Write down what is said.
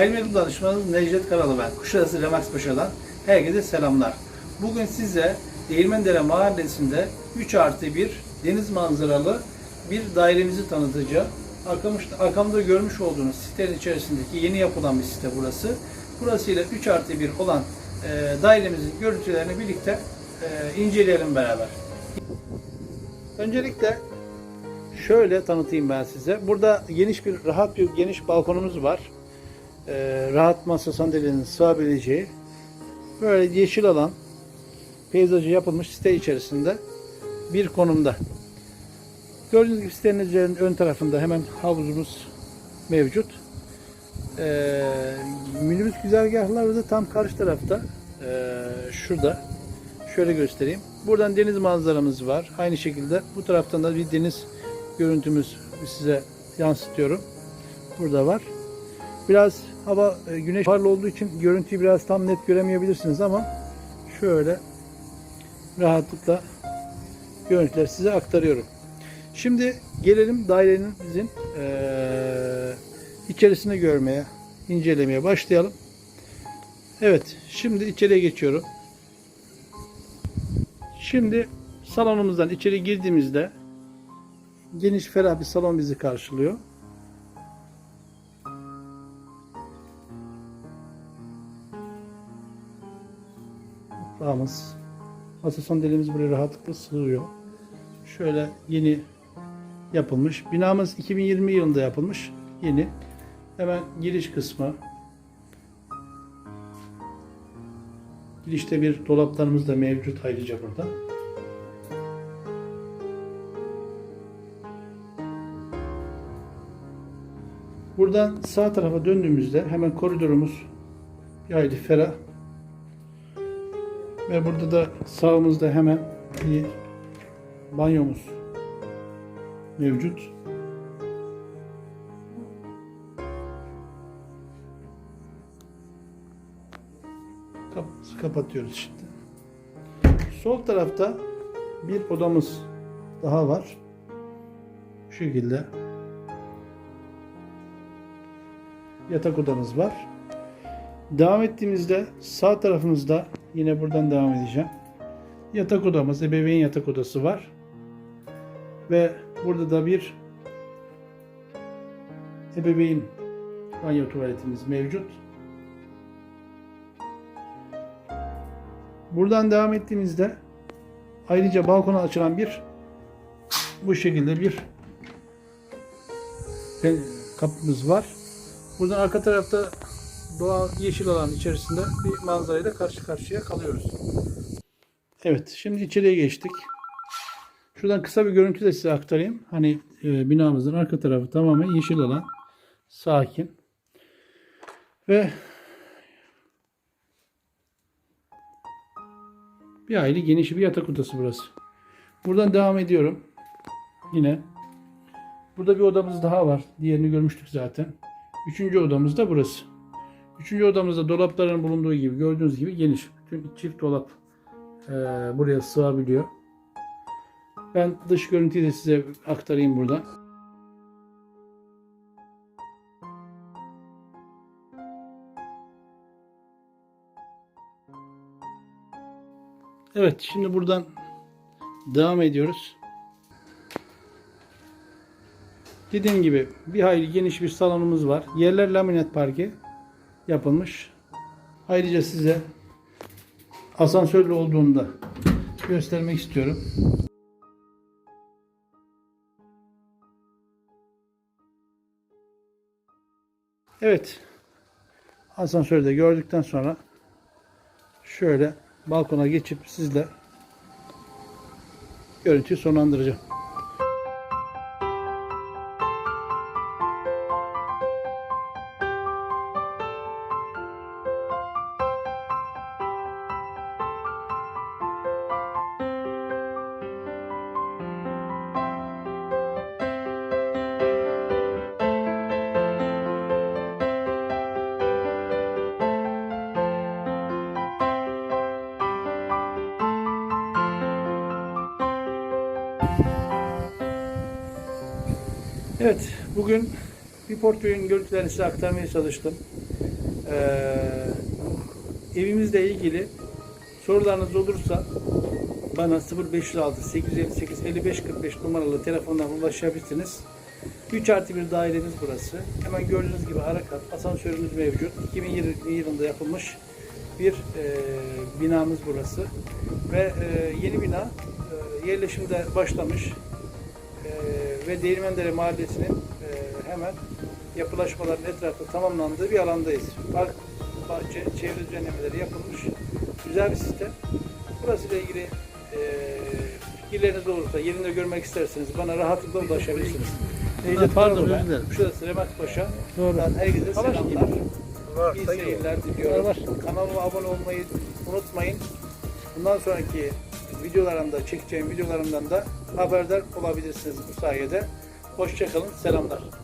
Gayrimenkul danışmanınız Necdet Karalı ben. Kuşadası Remax Paşa'dan herkese selamlar. Bugün size Değirmendere Mahallesi'nde 3 artı 1 deniz manzaralı bir dairemizi tanıtacağım. Arkamda, görmüş olduğunuz sitenin içerisindeki yeni yapılan bir site burası. Burasıyla 3 artı 1 olan e, dairemizin görüntülerini birlikte e, inceleyelim beraber. Öncelikle şöyle tanıtayım ben size. Burada geniş bir, rahat bir geniş balkonumuz var. Ee, rahat masa sandalyenin sığabileceği böyle yeşil alan peyzajı yapılmış site içerisinde bir konumda. Gördüğünüz gibi sitenin üzerinin ön tarafında hemen havuzumuz mevcut. Ee, minibüs güzergahları da tam karşı tarafta. Ee, şurada. Şöyle göstereyim. Buradan deniz manzaramız var. Aynı şekilde bu taraftan da bir deniz görüntümüz size yansıtıyorum. Burada var. Biraz hava e, güneş parlı olduğu için görüntüyü biraz tam net göremeyebilirsiniz ama şöyle rahatlıkla görüntüleri size aktarıyorum. Şimdi gelelim dairenin bizim eee içerisini görmeye, incelemeye başlayalım. Evet, şimdi içeriye geçiyorum. Şimdi salonumuzdan içeri girdiğimizde geniş ferah bir salon bizi karşılıyor. Mutfağımız. Masa sandalyelerimiz buraya rahatlıkla sığıyor. Şöyle yeni yapılmış. Binamız 2020 yılında yapılmış. Yeni. Hemen giriş kısmı. Girişte bir dolaplarımız da mevcut ayrıca burada. Buradan sağ tarafa döndüğümüzde hemen koridorumuz bir hayli ferah. Ve burada da sağımızda hemen bir banyomuz mevcut. Kapımızı kapatıyoruz şimdi. Sol tarafta bir odamız daha var. Bu şekilde yatak odamız var. Devam ettiğimizde sağ tarafımızda yine buradan devam edeceğim. Yatak odamız, ebeveyn yatak odası var. Ve burada da bir ebeveyn banyo tuvaletimiz mevcut. Buradan devam ettiğimizde ayrıca balkona açılan bir bu şekilde bir kapımız var. Buradan arka tarafta doğal yeşil alan içerisinde bir manzarayla karşı karşıya kalıyoruz. Evet, şimdi içeriye geçtik. Şuradan kısa bir görüntü de size aktarayım. Hani e, binamızın arka tarafı tamamen yeşil alan, sakin. Ve bir aile geniş bir yatak odası burası. Buradan devam ediyorum. Yine burada bir odamız daha var. Diğerini görmüştük zaten. Üçüncü odamız da burası. Üçüncü odamızda dolapların bulunduğu gibi gördüğünüz gibi geniş. Bütün çift dolap e, buraya sığabiliyor. Ben dış görüntüyü de size aktarayım burada. Evet şimdi buradan devam ediyoruz. Dediğim gibi bir hayli geniş bir salonumuz var. Yerler laminat parke yapılmış. Ayrıca size asansörlü olduğunda göstermek istiyorum. Evet. Asansörü de gördükten sonra şöyle balkona geçip sizle görüntüyü sonlandıracağım. Evet, bugün bir portföyün görüntülerini size aktarmaya çalıştım. Ee, evimizle ilgili sorularınız olursa bana 0506 858 55 45 numaralı telefondan ulaşabilirsiniz. 3 artı bir dairemiz burası. Hemen gördüğünüz gibi harekat, asansörümüz mevcut. 2020 yılında yapılmış bir e, binamız burası. Ve e, yeni bina e, yerleşimde başlamış. Ve Değirmendere Mahallesi'nin e, hemen yapılaşmaların etrafı tamamlandığı bir alandayız. Park, bahçe, çevre düzenlemeleri yapılmış. Güzel bir sistem. Burası ile ilgili e, fikirleriniz olursa, yerinde görmek isterseniz bana rahatlıkla ulaşabilirsiniz. Necdet pardon özür ben. dilerim. Şurası Remat Paşa. Doğru. Ben herkese selamlar. Var, İyi seyirler diliyorum. Kanalıma abone olmayı unutmayın. Bundan sonraki videolarımda, çekeceğim videolarımdan da haberdar olabilirsiniz bu sayede. Hoşçakalın, selamlar.